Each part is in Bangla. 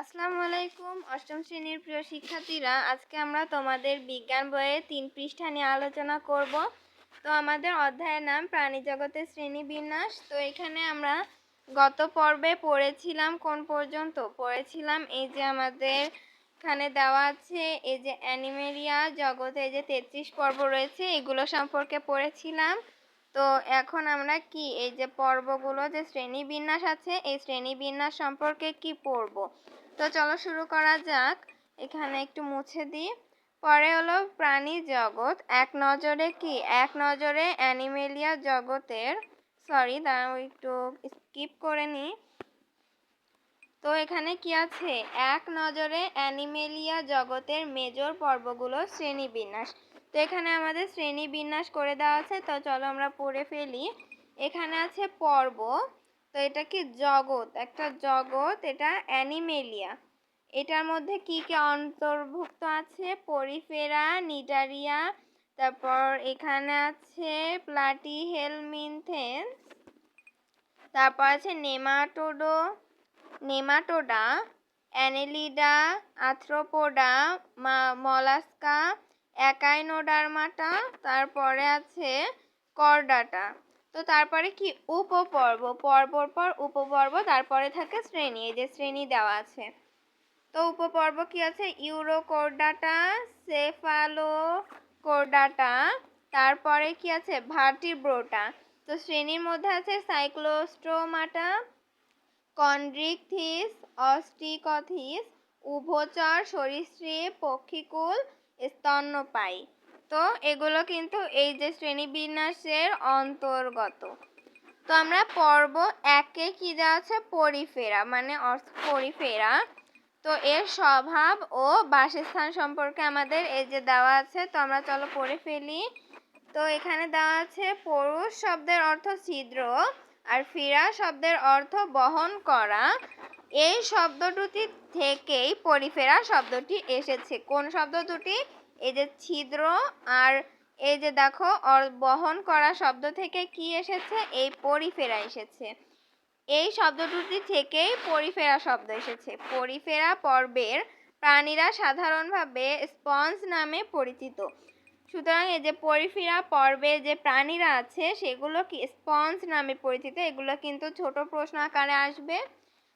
আসসালামু আলাইকুম, অষ্টম শ্রেণির প্রিয় শিক্ষার্থীরা, আজকে আমরা তোমাদের বিজ্ঞান বইয়ের তিন পৃষ্ঠা নিয়ে আলোচনা করব। তো আমাদের অধ্যায়ের নাম প্রাণী জগতের শ্রেণি বিন্যাস। তো এখানে আমরা গত পর্বে পড়েছিলাম, কোন পর্যন্ত? পড়েছিলাম এই যে আমাদের এখানে দেওয়া আছে, এই যে অ্যানিমেরিয়া জগতে যে তেত্রিশ পর্ব রয়েছে, এগুলো সম্পর্কে পড়েছিলাম। তো এখন আমরা কি, এই যে পর্বগুলো যে শ্রেণি বিন্যাস আছে, এই শ্রেণি বিন্যাস সম্পর্কে কি পড়ব? তো চলো শুরু করা যাক। এখানে একটু মুছে দিই। পরে হলো প্রাণী জগৎ। এক নজরে কি? এক নজরে অ্যানিমেলিয়া জগতের। সরি দাঁড়াও, একটু স্কিপ করে নিই। তো এখানে কি আছে? এক নজরে অ্যানিমেলিয়া জগতের মেজর পর্বগুলো শ্রেণীবিন্যাস। তো এখানে আমাদের শ্রেণি বিন্যাস করে দেওয়া আছে, তো চলো আমরা পড়ে ফেলি। এখানে আছে পর্ব। তো এটা কি জগৎ? একটা জগৎ, এটা অ্যানিমেলিয়া। এটার মধ্যে কি কি অন্তর্ভুক্ত আছে? পরিফেরা, নিডারিয়া, তারপর এখানে আছে প্লাটি, হেলমিনথেন্স, তারপর আছে nematoda, nematoda, annelida, arthropoda mollusca echinodermata তারপরে আছে করডাটা। তো তারপরে কি? উপপর্ব, পর্বর পর উপপর্ব, তারপরে থাকে শ্রেণি, এই যে শ্রেণি দেওয়া আছে। তো উপপর্ব কি আছে? ইউরোকোর্ডাটা সেফালো কোর্ডাটা তারপরে কি আছে? ভার্টিব্রোটা। তো শ্রেণির মধ্যে আছে সাইক্লোস্ট্রোমাটা কন্ড্রিকথিস, অস্টিকথিস, উভচর, সরীসৃপ, পক্ষীকুল, স্তন্যপায়ী। তো এগুলো কিন্তু এই যে শ্রেণীবিন্যাসের অন্তর্গত। তো আমরা পর্ব একে কি দেওয়া আছে? পরিফেরা মানে অর্থ পরিফেরা। তো এর স্বভাব ও বাসস্থান সম্পর্কে আমাদের এই যে দেওয়া আছে, তো আমরা চলো পড়ে ফেলি। তো এখানে দেওয়া আছে, পুরুষ শব্দের অর্থ ছিদ্র আর ফিরা শব্দের অর্থ বহন করা। এই শব্দ দুটি থেকেই পরিফেরা শব্দটি এসেছে। কোন শব্দ দুটি? এই যে ছিদ্র আর এই যে দেখো বহন করা শব্দ থেকে কি এসেছে? এই পরিফেরা এসেছে। এই শব্দ দুটি থেকেই পরিফেরা শব্দ এসেছে। পরিফেরা পর্বের প্রাণীরা সাধারণভাবে স্পঞ্জ নামে পরিচিত। সুতরাং এই যে পরিফেরা পর্বে যে প্রাণীরা আছে, সেগুলো কি স্পঞ্জ নামে পরিচিত? এগুলো কিন্তু ছোট প্রশ্ন আকারে আসবে।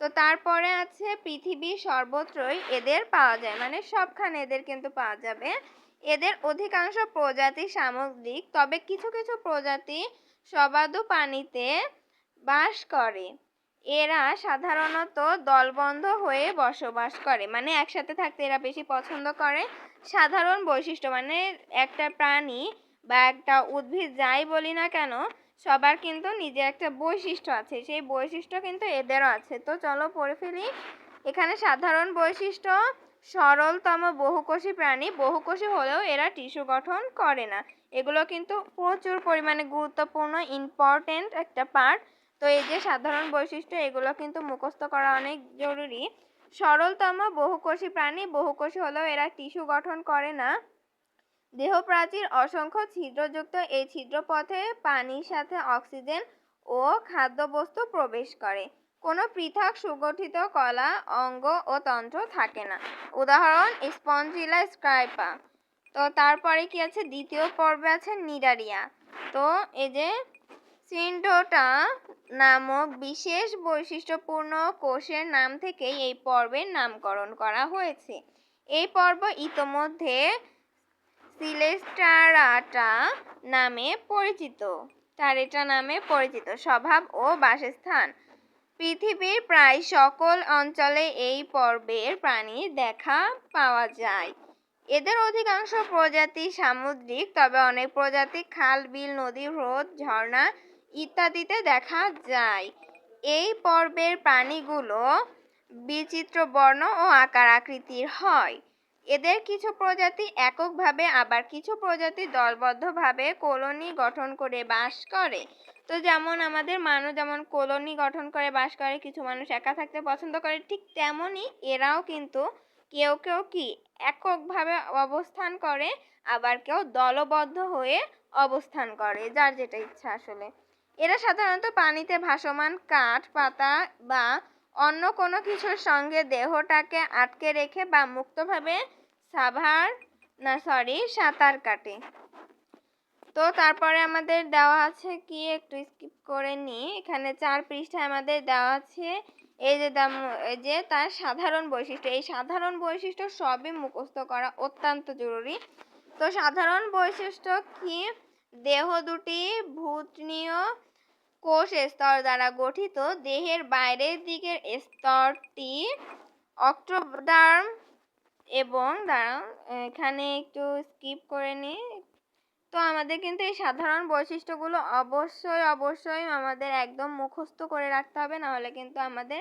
তো তারপরে আছে পৃথিবীর সর্বত্রই এদের পাওয়া যায় মানে সবখানে এদের কিন্তু পাওয়া যাবে। এদের অধিকাংশ প্রজাতি সামুদ্রিক, তবে কিছু কিছু প্রজাতি সবাদু পানিতে বাস করে। এরা সাধারণত দলবন্ধ হয়ে বসবাস করে মানে একসাথে থাকতে এরা বেশি পছন্দ করে। সাধারণ বৈশিষ্ট্য মানে একটা প্রাণী বা একটা উদ্ভিদ, যাই বলি না কেন সবার কিন্তু নিজের একটা বৈশিষ্ট্য আছে। সেই বৈশিষ্ট্য কিন্তু এদেরও আছে। তো চলো পড়ে ফেলি। এখানে সাধারণ বৈশিষ্ট্য, সরলতম বহুকোষী প্রাণী। বহুকোষী হলেও এরা টিস্যু গঠন করে না। এগুলো কিন্তু প্রচুর পরিমাণে গুরুত্বপূর্ণ, ইম্পর্টেন্ট একটা পার্ট। তো এই যে সাধারণ বৈশিষ্ট্য, এগুলো কিন্তু মুখস্থ করা অনেক জরুরি। সরলতম বহুকোষী প্রাণী, বহুকোষী হলেও এরা টিস্যু গঠন করে না। দেহ প্রাচীর অসংখ্য ছিদ্রযুক্ত এই ছিদ্রপথে পানির সাথে অক্সিজেন ও খাদ্যবস্তু প্রবেশ করে। কোনো পৃথক সুগঠিত কলা, অঙ্গ ও তন্ত্র থাকে না। উদাহরণ, স্পঞ্জিলা স্ক্রাইপা। তো তারপরে কি আছে? দ্বিতীয় পর্বে আছে নিডারিয়া। তো এই যে সিন্ডোটা নামক বিশেষ বৈশিষ্ট্যপূর্ণ কোষের নাম থেকেই এই পর্বের নামকরণ করা হয়েছে। এই পর্ব ইতোমধ্যে সিলেস্টারাটা নামে পরিচিত। টারেটা নামে পরিচিত। স্বভাব ও বাসস্থান। পৃথিবীর প্রায় সকল অঞ্চলে এই পর্বের প্রাণী দেখা পাওয়া যায়। এদের অধিকাংশ প্রজাতি সামুদ্রিক, তবে অনেক প্রজাতি খাল, বিল, নদী, হ্রদ, ঝর্ণা ইত্যাদিতে দেখা যায়। এই পর্বের প্রাণীগুলো বিচিত্র বর্ণ ও আকার আকৃতির হয়। এদের কিছু প্রজাতি এককভাবে, আবার কিছু প্রজাতি দলবদ্ধভাবে কলোনি গঠন করে বাস করে। তো যেমন আমাদের মানুষ যেমন কলোনি গঠন করে, বাস করে, কিছু মানুষ একা থাকতে পছন্দ করে, ঠিক তেমনই এরাও কিন্তু কেউ কেউ কি এককভাবে অবস্থান করে, আবার কেউ দলবদ্ধ হয়ে অবস্থান করে, যার যেটা ইচ্ছা আসলে। এরা সাধারণত পানিতে ভাসমান কাঠ, পাতা বা অন্য কোনো কিছুর সঙ্গে দেহটাকে আটকে রেখে বা মুক্তভাবে সাভার, না সরি সাঁতার কাটে। তো তারপরে আমাদের দেওয়া আছে কি? একটু স্কিপ করে নিই। এখানে চার পৃষ্ঠায় আমাদের দেওয়া আছে, এই যে দাম- এই যে তার সাধারণ বৈশিষ্ট্য। এই সাধারণ বৈশিষ্ট্য সবই মুখস্থ করা অত্যন্ত জরুরি। তো সাধারণ বৈশিষ্ট্য কি? দেহ দুটি ভূতনীয় কোষ স্তর দ্বারা গঠিত। দেহের বাইরের দিকের স্তরটি অক্টোডার্ম এবং দাঁড়াও, এখানে একটু স্কিপ করে নিই। তো আমাদের কিন্তু এই সাধারণ বৈশিষ্ট্যগুলো অবশ্যই অবশ্যই আমাদের একদম মুখস্থ করে রাখতে হবে, নাহলে কিন্তু আমাদের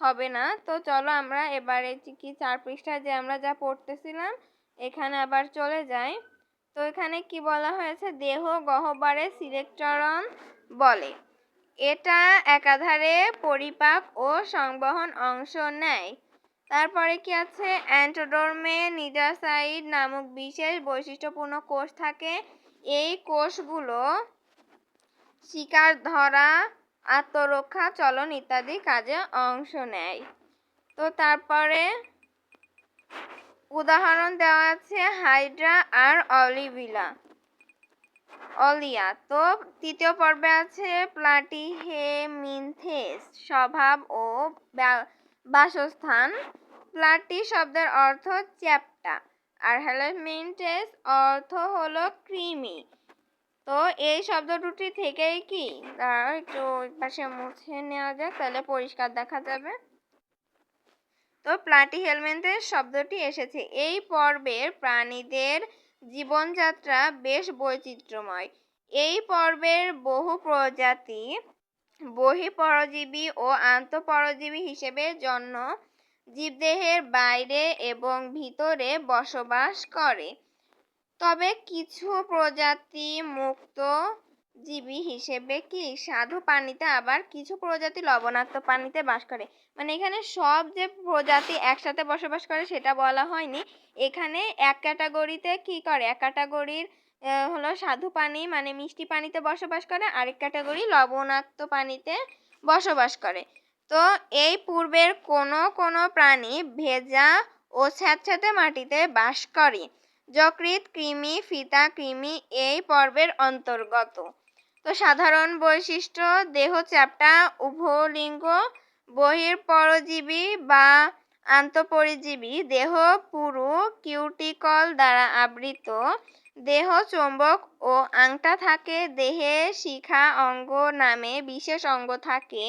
হবে না। তো চলো আমরা এবারে কি চার পৃষ্ঠায় যে আমরা যা পড়তেছিলাম, এখানে আবার চলে যাই। তো এখানে কি বলা হয়েছে? দেহ গহ্বরে সিলেক্টরন বলে। এটা একাধারে পরিপাক ও সংবহন অংশ নেয়। তারপরে কি আছে? অ্যান্টোডর্মে নিডাসাইড নামক বিশেষ বৈশিষ্ট্যপূর্ণ কোষ থাকে। এই কোষগুলো শিকার ধরা আত্মরক্ষা, চলন ইত্যাদি কাজে অংশ নেয়। তো তারপরে উদাহরণ দেওয়া আছে হাইড্রা আর অলিভিলা, অলিয়া। তো তৃতীয় পর্বে আছে প্লাটিহেমিনথেস স্বভাব ও বাসস্থান। প্লাটি শব্দের অর্থ চ্যাপ্টা। আর হেলমেন্টেস অর্থ হলো কৃমি তো এই শব্দ দুটি থেকেই কি? একটু পাশে মুছে নেওয়া যাক, তাহলে পরিষ্কার দেখা যাবে। তো প্লাটি হেলমেন্টের শব্দটি এসেছে। এই পর্বের প্রাণীদের জীবনযাত্রা বেশ বৈচিত্র্যময়। এই পর্বের বহু প্রজাতি বহিঃপরজীবী ও আন্তঃপরজীবী হিসেবে জন্য জীবদেহের বাইরে এবং ভিতরে বসবাস করে। তবে কিছু প্রজাতি মুক্ত জীবী হিসেবে কি সাধু পানিতে আবার কিছু প্রজাতি লবণাক্ত পানিতে বাস করে? মানে এখানে সব যে প্রজাতি একসাথে বসবাস করে সেটা বলা হয়নি। এখানে এক ক্যাটাগরিতে কি করে? এক ক্যাটাগরির হলো সাধু পানি মানে মিষ্টি পানিতে বসবাস করে। আরেক ক্যাটাগরি লবণাক্ত পানিতে বসবাস করে। তো এই পূর্বের কোনো কোনো প্রাণী ভেজা ও স্যাঁতস্যাঁতে মাটিতে বাস করে। যকৃৎ, কৃমি, ফিতা, কৃমি এই পর্বের অন্তর্গত। তো সাধারণ বৈশিষ্ট্য, দেহ চ্যাপ্টা, উভলিঙ্গ বহির্পরজীবী বা আন্তঃপরিজীবী দেহ পুরু কিউটিকল দ্বারা আবৃত। দেহ চৌম্বক ও আংটা থাকে। দেহে শিখা অঙ্গ নামে বিশেষ অঙ্গ থাকে।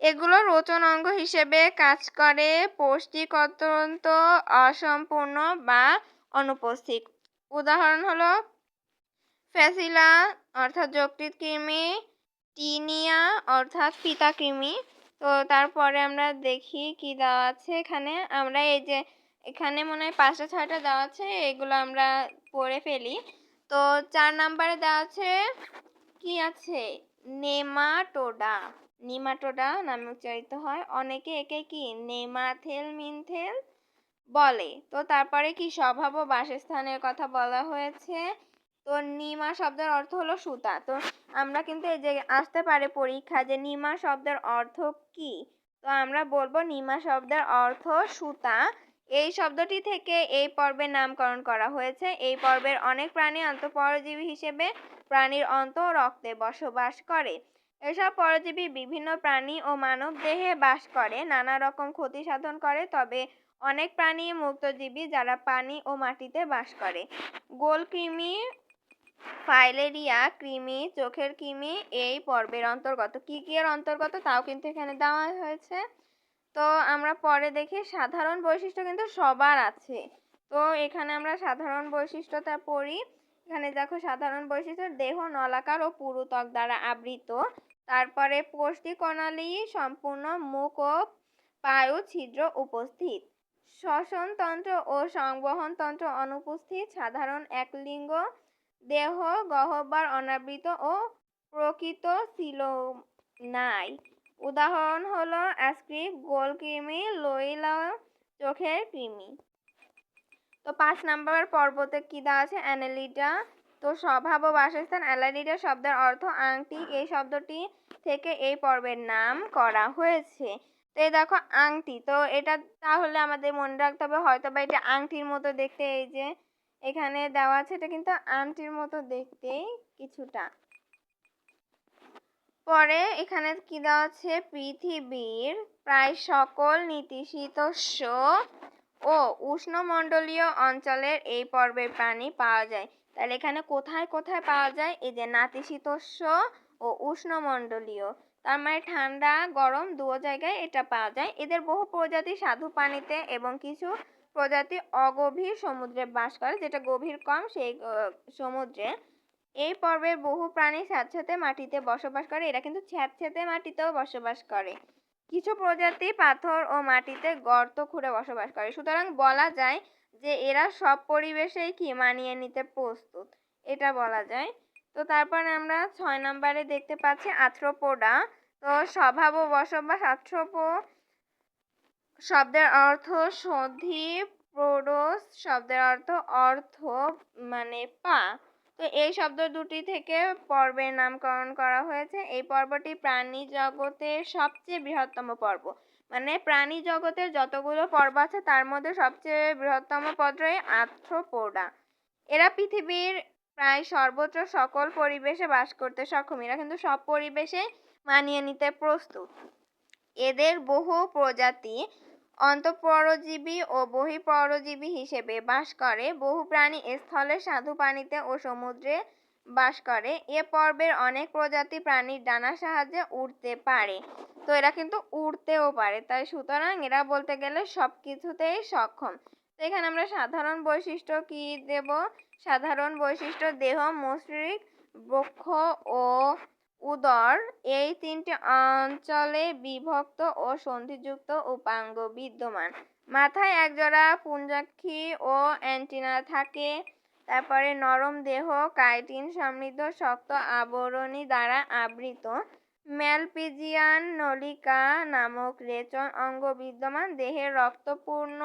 এগুলো রোচন অঙ্গ হিসেবে কাজ করে পৌষ্টিক অত্যন্ত অসম্পূর্ণ বা অনুপস্থিত। উদাহরণ হলো, ফ্যাসিলা, অর্থাৎ যকৃৎ কৃমি, টিনিয়া, অর্থাৎ ফিতা কৃমি। তো তারপরে আমরা দেখি কি দেওয়া আছে এখানে। আমরা এই যে এখানে মনে হয় পাঁচটা, ছয়টা দেওয়া আছে, এগুলো আমরা পড়ে ফেলি। তো চার নাম্বারে দেওয়া আছে, কি আছে? নেমাটোডা। নিমাটোডা নামে উচ্চারিত হয়। অনেকে একে কি? নেমাথেল মিনথেল বলে। তো তারপরে কি স্বভাব ও বাসস্থানের কথা বলা হয়েছে? তো নিমা শব্দের অর্থ হলো সুতা। তো আমরা কিন্তু এই যে আসতে পারে পরীক্ষা যে নিমা শব্দের অর্থ কি? তো আমরা বলব নিমা শব্দের অর্থ সুতা। এই শব্দটি থেকে এই পর্বের নামকরণ করা হয়েছে। এই পর্বের অনেক প্রাণী আন্তঃপরজীবী হিসেবে প্রাণীর অন্ত রক্তে বসবাস করে। এসব পরজীবী বিভিন্ন প্রাণী ও মানব দেহে বাস করে, নানা রকম ক্ষতি সাধন করে, তবে অনেক প্রাণী মুক্তজীবী যারা পানি ও মাটিতে বাস করে। গোলকৃমি ফাইলেরিয়া কৃমি চোখের কৃমি এই পর্বের অন্তর্গত। কি কি এর অন্তর্গত তাও কিন্তু এখানে দেওয়া হয়েছে। তো আমরা পরে দেখি, সাধারণ বৈশিষ্ট্য কিন্তু সবার আছে। তো এখানে আমরা সাধারণ বৈশিষ্ট্যটা পড়ি। এখানে দেখো, সাধারণ বৈশিষ্ট্য, দেহ, নলাকার ও পুরু ত্বক দ্বারা আবৃত। তারপরে পুষ্টি কণালী সম্পূর্ণ মুখ ও পায়ু, ছিদ্র উপস্থিত। শ্বসনতন্ত্র ও সংবহনতন্ত্র অনুপস্থিত। সাধারণ একলিঙ্গ দেহ গহ্বর অনাবৃত ও প্রকৃত ছিল নাই। উদাহরণ হলো অ্যাসক্রিপ গোল কৃমি লোইলা চোখের কৃমি তো পাঁচ নাম্বার পর্বতে কি দেওয়া আছে? অ্যানালিডা তো স্বভাব ও বাসস্থান। অ্যালালিডা শব্দের অর্থ আংটি। এই শব্দটি থেকে এই পর্বের নাম করা হয়েছে। তো এই দেখো, আংটি। তো এটা তাহলে আমাদের মনে রাখতে হবে হয়তো বা এটা আংটির মতো দেখতে, এই যে এখানে দেওয়া আছে, এটা কিন্তু আংটির মতো দেখতে কিছুটা। পরে এখানে কি দেওয়া আছে? পৃথিবীর প্রায় সকল নীতিশীতোষ্ণ ও উষ্ণমণ্ডলীয় অঞ্চলের এই পর্বের প্রাণী পাওয়া যায়। তাহলে এখানে কোথায় কোথায় পাওয়া যায়? এই যে নাতিশীতোষ্ণ ও উষ্ণমণ্ডলীয়। তার মানে ঠান্ডা, গরম দুও জায়গায় এটা পাওয়া যায়। এদের বহু প্রজাতি সাধু পানিতে এবং কিছু প্রজাতি অগভীর সমুদ্রে বাস করে, যেটা গভীর কম, সেই সমুদ্রে। এই পর্বের বহু প্রাণী স্যাঁতস্যাঁতে মাটিতে বসবাস করে। এরা কিন্তু স্যাঁতস্যাঁতে মাটিতেও বসবাস করে। কিছু প্রজাতি পাথর ও মাটিতে গর্ত খুঁড়ে বসবাস করে। সুতরাং বলা যায় যে এরা সব পরিবেশেই কি মানিয়ে নিতে প্রস্তুত। এটা বলা যায়। তো তারপরে আমরা ছয় নম্বরে দেখতে পাচ্ছি আথ্রোপোডা। তো স্বভাব ও বসবাস আথ্রোপো শব্দের অর্থ সন্ধি, প্রোডোস, শব্দের অর্থ অর্থ মানে পা। তো এই শব্দ দুটি থেকে পর্বের নামকরণ করা হয়েছে। এই পর্বটি প্রাণী জগতের সবচেয়ে বৃহত্তম পর্ব। মানে প্রাণী জগতের যতগুলো পর্ব আছে, তার মধ্যে সবচেয়ে বৃহত্তম পর্বই আর্থ্রোপোডা। এরা পৃথিবীর প্রায় সর্বত্র সকল পরিবেশে বাস করতে সক্ষম। এরা কিন্তু সব পরিবেশে মানিয়ে নিতে প্রস্তুত। এদের বহু প্রজাতি অন্তঃপরজীবী ও বহিঃপরজীবী হিসেবে বাস করে। বহু প্রাণী স্থলে স্বাদু পানিতে ও সমুদ্রে বাস করে। এ পর্বের অনেক প্রজাতি প্রাণীর ডানার সাহায্যে উড়তে পারে। তো এরা কিন্তু উড়তেও পারে। তাই সুতরাং এরা বলতে গেলে সব কিছুতেই সক্ষম। তো এখানে আমরা সাধারণ বৈশিষ্ট্য কি দেব? সাধারণ বৈশিষ্ট্য দেহ, মস্তিষ্ক, বক্ষ ও উদর এই তিনটি অঞ্চলে বিভক্ত ও সন্ধিযুক্ত উপাঙ্গ বিদ্যমান। মাথায় একজোড়া পুঞ্জাক্ষী ও অ্যান্টিনা থাকে, তারপরে নরম দেহ, কাইটিন সমৃদ্ধ, শক্ত আবরণী দ্বারা আবৃত। ম্যালপিজিয়ান নলিকা নামক রেচন অঙ্গ বিদ্যমান দেহের রক্তপূর্ণ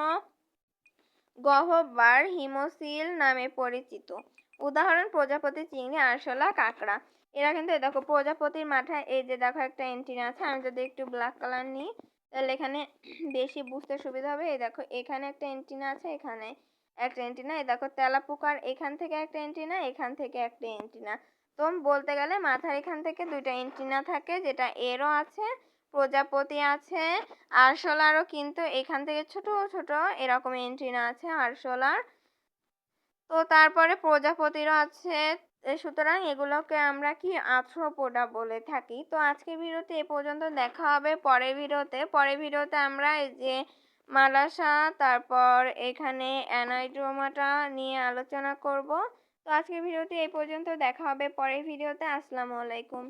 গহ্বর হিমোসিল নামে পরিচিত। উদাহরণ, প্রজাপতি, চিংড়ি, আরশোলা, কাঁকড়া। এরা কিন্তু দেখো প্রজাপতির মাথায়, এই যে দেখো একটা এন্টিনা আছে, আমি যদি একটু ব্ল্যাক কালার নিই, তাহলে এখানে বেশি বুঝতে সুবিধা হবে। এই দেখো, এখানে একটা এন্টিনা আছে, এখানে একটা এন্টিনা এই দেখো তেলাপোকার এখান থেকে একটা এন্টিনা এখান থেকে একটা এন্টিনা তো বলতে গেলে মাথার এখান থেকে দুইটা এন্টিনা থাকে, যেটা এরও আছে, প্রজাপতি আছে, আরশোলারও কিন্তু এখান থেকে ছোট ছোট এরকম এন্টিনা আছে, আরশোলার তো তারপরে প্রজাপতিরও আছে সুতরাং এগুলোকে আমরা কি আর্থ্রোপোডা বলে থাকি। তো আজকের ভিডিওতে এ পর্যন্ত দেখা হবে পরের ভিডিওতে। পরের ভিডিওতে আমরা এই যে মালাসা, তারপর এখানে অ্যানাইড্রোমাটা নিয়ে আলোচনা করব। তো আজকের ভিডিওতে এই পর্যন্ত দেখা হবে পরের ভিডিওতে। আসসালামু আলাইকুম।